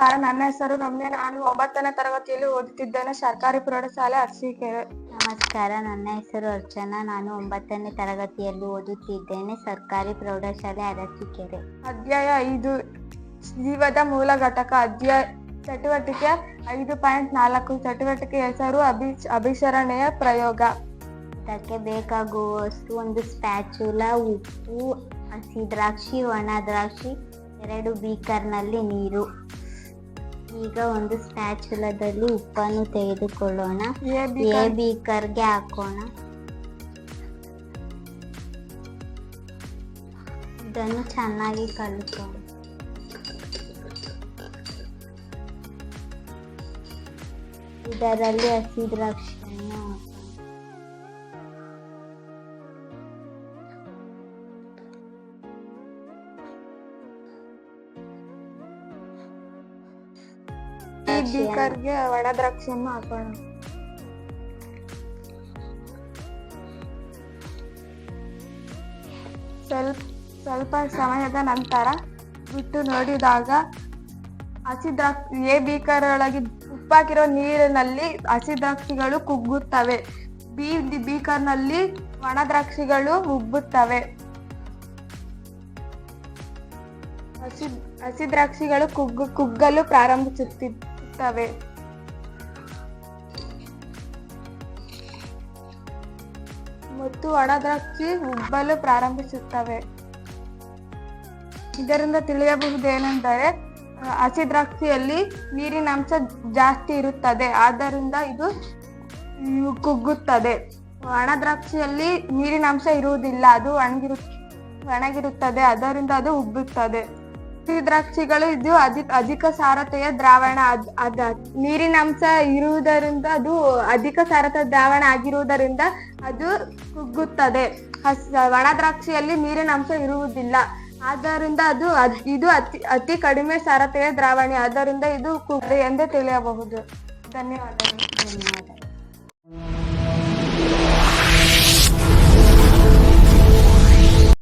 ನಮಸ್ಕಾರ ನನ್ನ ಹೆಸರು ರಮ್ಯ ನಾನು ಒಂಬತ್ತನೇ ತರಗತಿಯಲ್ಲಿ ಓದುತ್ತಿದ್ದೇನೆ. ಸರ್ಕಾರಿ ಪ್ರೌಢಶಾಲೆ ಅರಸೀಕೆರೆ. ನಮಸ್ಕಾರ. ನನ್ನ ಹೆಸರು ಅರ್ಚನಾ. ನಾನು ಒಂಬತ್ತನೇ ತರಗತಿಯಲ್ಲಿ ಓದುತ್ತಿದ್ದೇನೆ. ಸರ್ಕಾರಿ ಪ್ರೌಢಶಾಲೆ ಅರಸೀಕೆರೆ. ಅಧ್ಯಾಯ ಐದು. ಜೀವದ ಮೂಲ ಘಟಕ. ಅಧ್ಯಾಯ ಚಟುವಟಿಕೆ ಐದು ಪಾಯಿಂಟ್ ನಾಲ್ಕು. ಚಟುವಟಿಕೆ ಹೆಸರು ಅಭಿ ಅಭಿಸರಣೆಯ ಪ್ರಯೋಗ. ಅದಕ್ಕೆ ಬೇಕಾಗುವ ವಸ್ತು ಒಂದು ಸ್ಪ್ಯಾಚುಲ ಉಪ್ಪು ಹಸಿ ದ್ರಾಕ್ಷಿ ಒಣ ದ್ರಾಕ್ಷಿ ಎರಡು ಬೀಕರ್ನಲ್ಲಿ ನೀರು. ಈಗ ಒಂದು ಸ್ಪ್ಯಾಚುಲದಲ್ಲಿ ಉಪ್ಪನ್ನು ತೆಗೆದುಕೊಳ್ಳೋಣ. ಎ ಬೀಕರ್ಗೆ ಹಾಕೋಣ. ಇದನ್ನು ಚೆನ್ನಾಗಿ ಕಲಿಸೋಣ. ಇದರಲ್ಲಿ ಹಸಿ ದ್ರಾಕ್ಷಿಯನ್ನು ಬೀಕರ್ಗೆ ಒಣ ದ್ರಾಕ್ಷಿಯನ್ನು ಹಾಕೋಣ. ಸ್ವಲ್ಪ ಸ್ವಲ್ಪ ಸಮಯದ ನಂತರ ಬಿಟ್ಟು ನೋಡಿದಾಗ ಹಸಿ ದ್ರಾಕ್ಷಿ ಎ ಬೀಕರ್ ಒಳಗೆ ಉಪ್ಪಾಕಿರೋ ನೀರಿನಲ್ಲಿ ಹಸಿ ದ್ರಾಕ್ಷಿಗಳು ಕುಗ್ಗುತ್ತವೆ. ಬಿ ಬೀಕರ್ನಲ್ಲಿ ಒಣ ದ್ರಾಕ್ಷಿಗಳು ಉಬ್ಬುತ್ತವೆ. ಹಸಿ ಹಸಿ ದ್ರಾಕ್ಷಿಗಳು ಕುಗ್ಗು ಕುಗ್ಗಲು ಪ್ರಾರಂಭಿಸುತ್ತಿತ್ತವೆ ಮತ್ತು ಒಣದ್ರಾಕ್ಷಿ ಉಬ್ಬಲು ಪ್ರಾರಂಭಿಸುತ್ತವೆ. ಇದರಿಂದ ತಿಳಿಯಬಹುದೇನೆಂದರೆ ಹಸಿ ದ್ರಾಕ್ಷಿಯಲ್ಲಿ ನೀರಿನ ಅಂಶ ಜಾಸ್ತಿ ಇರುತ್ತದೆ. ಆದ್ದರಿಂದ ಇದು ಕುಗ್ಗುತ್ತದೆ. ಒಣ ದ್ರಾಕ್ಷಿಯಲ್ಲಿ ನೀರಿನ ಅಂಶ ಇರುವುದಿಲ್ಲ. ಅದು ಒಣಗಿರು ಒಣಗಿರುತ್ತದೆ ಅದರಿಂದ ಅದು ಉಬ್ಬುತ್ತದೆ. ದ್ರಾಕ್ಷಿಗಳು ಇದು ಅಧಿಕ ಅಧಿಕ ಸಾರತೆಯ ದ್ರಾವಣ. ಅದ್ ಅದ ನೀರಿನ ಅಂಶ ಇರುವುದರಿಂದ ಅದು ಅಧಿಕ ಸಾರತ ದ್ರಾವಣ ಆಗಿರುವುದರಿಂದ ಅದು ಕುಗ್ಗುತ್ತದೆ. ಒಣ ದ್ರಾಕ್ಷಿಯಲ್ಲಿ ನೀರಿನ ಅಂಶ ಇರುವುದಿಲ್ಲ. ಆದ್ದರಿಂದ ಅದು ಅದ್- ಇದು ಅತಿ ಅತಿ ಕಡಿಮೆ ಸಾರತೆಯ ದ್ರಾವಣ. ಆದ್ದರಿಂದ ಇದು ಕುಗ್ಗಿದೆ ಎಂದು ತಿಳಿಯಬಹುದು. ಧನ್ಯವಾದಗಳು. ಧನ್ಯವಾದ